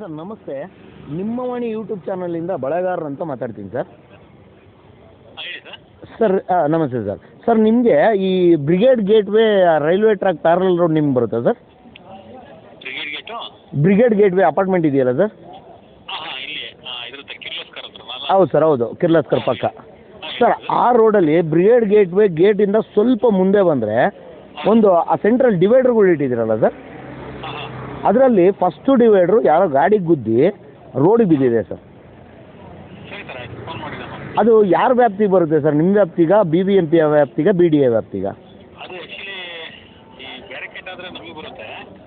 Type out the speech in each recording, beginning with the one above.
Sir ನಮಸ್ತೆ. ನಿಮ್ಮ ವಾಣಿ YouTube ಚಾನಲಿಂದ ಬಳೆಗಾರರು ಅಂತ ಮಾತಾಡ್ತೀನಿ ಸರ್. ಹೇಳಿ ಸರ್. ಸರ್ ನಮಸ್ತೆ ಸರ್. ಸರ್ ನಿಮಗೆ ಈ Brigade Gateway railway track parallel road ನಿಮ್ಗೆ ಬರುತ್ತಾ sir? Brigade gate Brigade Gateway apartment ಇದೆಯಲ್ಲ ಸರ್? ಹಾಂ ಹಾಂ ಇಲ್ಲಿ ಇದ್ರ ಕಿರ್ಲಸ್ಕರ್ ಹತ್ರ ಅಲ್ಲ ಹೌದು ಸರ್ ಹೌದು ಕಿರ್ಲಸ್ಕರ್ ಪಕ್ಕ. ಸರ್ ಆ ರೋಡಲ್ಲಿ ಬ್ರಿಗೇಡ್ ಗೇಟ್ವೇ ಗೇಟಿಂದ ಸ್ವಲ್ಪ ಮುಂದೆ ಬಂದರೆ ಒಂದು ಆ ಸೆಂಟ್ರಲ್ ಡಿವೈಡರ್ಗಳು ಇಟ್ಟಿದ್ದೀರಲ್ಲ ಸರ್? ಅದರಲ್ಲಿ ಫಸ್ಟು ಡಿವೈಡ್ರು ಯಾರೋ ಗಾಡಿಗೆ ಗುದ್ದಿ ರೋಡಿಗೆ ಬಿದ್ದಿದೆ ಸರ್ ಅದು ಯಾರ ವ್ಯಾಪ್ತಿಗೆ ಬರುತ್ತೆ ಸರ್ ನಿಮ್ಮ ವ್ಯಾಪ್ತಿಗ ಬಿ ಬಿ ಎಂ ಪಿ ವ್ಯಾಪ್ತಿಗ ಬಿ ಡಿ ಎ ವ್ಯಾಪ್ತಿಗ?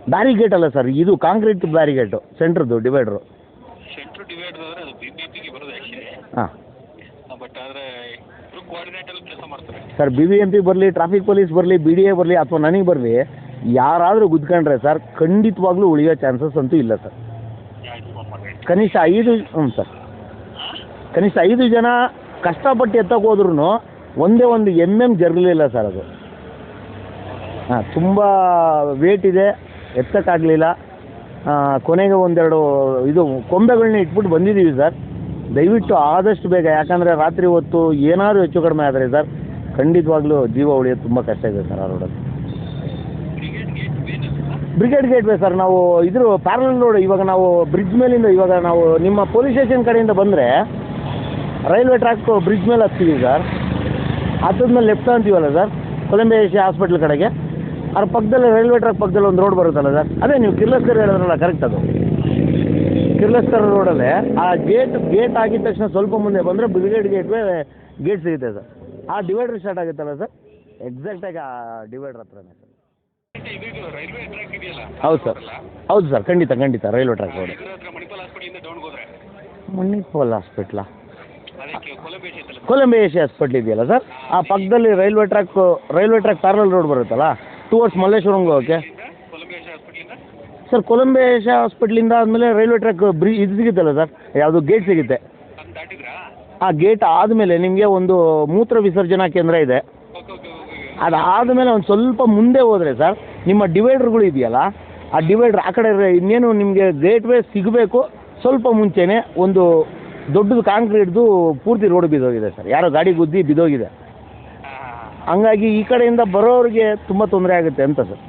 ಬ್ಯಾರಿಗೇಟ್ ಅಲ್ಲ ಸರ್ ಇದು ಕಾಂಕ್ರೀಟ್ ಬ್ಯಾರಿಗೇಟು ಸೆಂಟ್ರದ್ದು ಡಿವೈಡ್ರು ಹಾಂ. Sir B B M P ಬರಲಿ ಟ್ರಾಫಿಕ್ ಪೊಲೀಸ್ ಬರಲಿ ಬಿ ಡಿ ಎ ಬರಲಿ ಅಥವಾ ನನಗೆ ಬರಲಿ ಯಾರಾದರೂ ಗುದ್ಕೊಂಡ್ರೆ ಸರ್, ಖಂಡಿತವಾಗ್ಲೂ ಉಳಿಯೋ ಚಾನ್ಸಸ್ ಅಂತೂ ಇಲ್ಲ ಸರ್. ಕನಿಷ್ಠ ಐದು ಹ್ಞೂ ಸರ್. ಕನಿಷ್ಠ ಐದು ಜನ ಕಷ್ಟಪಟ್ಟು ಎತ್ತಕ್ಕೆ ಹೋದ್ರೂ ಒಂದೇ ಒಂದು ಎಂ ಎಂ ಜರಲಿಲ್ಲ ಸರ್ ಅದು. ಹಾಂ, ತುಂಬ ವೇಟ್ ಇದೆ, ಎತ್ತಕ್ಕಾಗಲಿಲ್ಲ. ಕೊನೆಗೆ ಒಂದೆರಡು ಇದು ಕೊಂಬೆಗಳನ್ನ ಇಟ್ಬಿಟ್ಟು ಬಂದಿದ್ದೀವಿ ಸರ್. ದಯವಿಟ್ಟು ಆದಷ್ಟು ಬೇಗ, ಯಾಕಂದರೆ ರಾತ್ರಿ ಹೊತ್ತು ಏನಾದರೂ ಹೆಚ್ಚು ಕಡಿಮೆ ಆದರೆ ಸರ್, ಖಂಡಿತವಾಗ್ಲೂ ಜೀವ ಉಳಿಯೋದು ತುಂಬ ಕಷ್ಟ ಇದೆ ಸರ್ ಆ ರೋಡಲ್ಲಿ ಬ್ರಿಗೇಡ್ ಗೇಟ್ವೇ ಸರ್ ನಾವು ಇದ್ರ ಪ್ಯಾರಲ್ ರೋಡ್ ಇವಾಗ ನಾವು ಬ್ರಿಡ್ಜ್ ಮೇಲಿಂದ ಇವಾಗ ನಾವು ನಿಮ್ಮ ಪೊಲೀಸ್ ಸ್ಟೇಷನ್ ಕಡೆಯಿಂದ ಬಂದರೆ ರೈಲ್ವೆ ಟ್ರ್ಯಾಕ್ ಬ್ರಿಡ್ಜ್ ಮೇಲೆ ಹತ್ತೀವಿ ಸರ್ ಹತ್ತದ್ಮೇಲೆ ಲೆಫ್ಟ್ ಅಂತೀವಲ್ಲ ಸರ್ ಕೊಲಂಬೆ ಏಷ್ಯಾ ಹಾಸ್ಪಿಟ್ಲ್ ಕಡೆಗೆ. ಅದ್ರ ಪಕ್ಕದಲ್ಲಿ ರೈಲ್ವೆ ಟ್ರ್ಯಾಕ್ ಪಕ್ಕದಲ್ಲಿ ಒಂದು ರೋಡ್ ಬರುತ್ತಲ್ಲ ಸರ್ ಅದೇ ನೀವು ಕಿರ್ಲಸ್ಕರ್ ಹೇಳಿದ್ರಲ್ಲ ಕರೆಕ್ಟ್ ಅದು. ಕಿರ್ಲಸ್ಕರ್ ರೋಡಲ್ಲೇ ಆ ಗೇಟ್ ಗೇಟ್ ಆಗಿದ ತಕ್ಷಣ ಸ್ವಲ್ಪ ಮುಂದೆ ಬಂದರೆ ಬ್ರಿಗೇಡ್ ಗೇಟ್ವೇ ಗೇಟ್ ಸಿಗುತ್ತೆ ಸರ್ ಆ ಡಿವೈಡರ್ ಸ್ಟಾರ್ಟ್ ಆಗುತ್ತಲ್ಲ ಸರ್ ಎಕ್ಸಾಕ್ಟಾಗಿ ಆ ಡಿವೈಡರ್ ಹತ್ರನೇ ಸರ್ ಇದು ರೈಲ್ವೆ ಟ್ರ್ಯಾಕ್ ಇದೆಯಲ್ಲ? ಹೌದು ಸರ್. ಹೌದು ಸರ್ ಖಂಡಿತ ಖಂಡಿತ ರೈಲ್ವೆ ಟ್ರ್ಯಾಕ್ ರೋಡ್ ಇದ್ರ ಹತ್ರ ಮಣಿಪಾಲ್ ಹಾಸ್ಪಿಟಲಿಂದ ಡೌನ್ ಹೋದ್ರೆ? ಮಣಿಪಾಲ್ ಹಾಸ್ಪಿಟ್ಲಾ ಅದಕ್ಕೆ ಐತಲ್ಲ ಕೊಲಂಬೆ ಏಷ್ಯಾ ಹಾಸ್ಪಿಟ್ಲ್ ಇದೆಯಲ್ಲ ಸರ್ ಆ ಪಕ್ಕದಲ್ಲಿ railway track railway track parallel road ಬರುತ್ತಲ್ಲ? ಟುವರ್ಡ್ಸ್ ಮಲ್ಲೇಶ್ವರಂಗೆ ಹೋಗೋಕೆ ಹಾಸ್ಪಿಟಲಿಂದ ಸರ್ ಕೊಲಂಬಿ ಏಷ್ಯಾ ಹಾಸ್ಪಿಟ್ಲಿಂದ ಆದಮೇಲೆ ರೈಲ್ವೆ ಟ್ರ್ಯಾಕ್ ಬ್ರಿ ಇದು ಸಿಗುತ್ತಲ್ಲ ಸರ್ ಯಾವುದು ಗೇಟ್ ಸಿಗುತ್ತೆ. ದಾಟಿದ್ರಾ? ಆ ಗೇಟ್ ಆದಮೇಲೆ ನಿಮಗೆ ಒಂದು ಮೂತ್ರ ವಿಸರ್ಜನಾ ಕೇಂದ್ರ ಇದೆ. ಓಕೆ ಮೇಲೆ ಒಂದು ಸ್ವಲ್ಪ ಮುಂದೆ ಹೋದರೆ ಸರ್, ನಿಮ್ಮ ಡಿವೈಡರ್ಗಳು ಇದೆಯಲ್ಲ, ಆ ಡಿವೈಡರ್ ಆ ಕಡೆ ಇನ್ನೇನು ನಿಮಗೆ ಗೇಟ್ವೇ ಸಿಗಬೇಕು, ಸ್ವಲ್ಪ ಮುಂಚೆನೇ ಒಂದು ದೊಡ್ಡದು ಕಾಂಕ್ರೀಟ್ದು ಪೂರ್ತಿ ರೋಡ್ ಬಿದ್ದೋಗಿದೆ ಸರ್. ಯಾರೋ ಗಾಡಿ ಗುದ್ದಿ ಬಿದ್ದೋಗಿದೆ. ಹಂಗಾಗಿ ಈ ಕಡೆಯಿಂದ ಬರೋರಿಗೆ ತುಂಬ ತೊಂದರೆ ಆಗುತ್ತೆ ಅಂತ ಸರ್.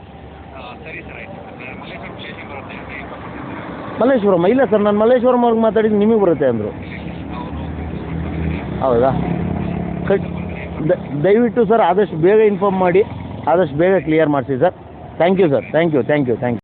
ಮಲ್ಲೇಶ್ವರಮ್ಮ ಇಲ್ಲ ಸರ್, ನಾನು ಮಲ್ಲೇಶ್ವರಮ್ ಅವ್ರಿಗೆ ಮಾತಾಡಿದ್ದು ನಿಮಗೆ ಬರುತ್ತೆ ಅಂದರು. ಹೌದಾ? ಕಟ್. ದ- ದಯವಿಟ್ಟು ಸರ್ ಆದಷ್ಟು ಬೇಗ ಇನ್ಫಾರ್ಮ್ ಮಾಡಿ, ಆದಷ್ಟು ಬೇಗ ಕ್ಲಿಯರ್ ಮಾಡಿಸಿ sir. Thank you sir thank you thank you thank you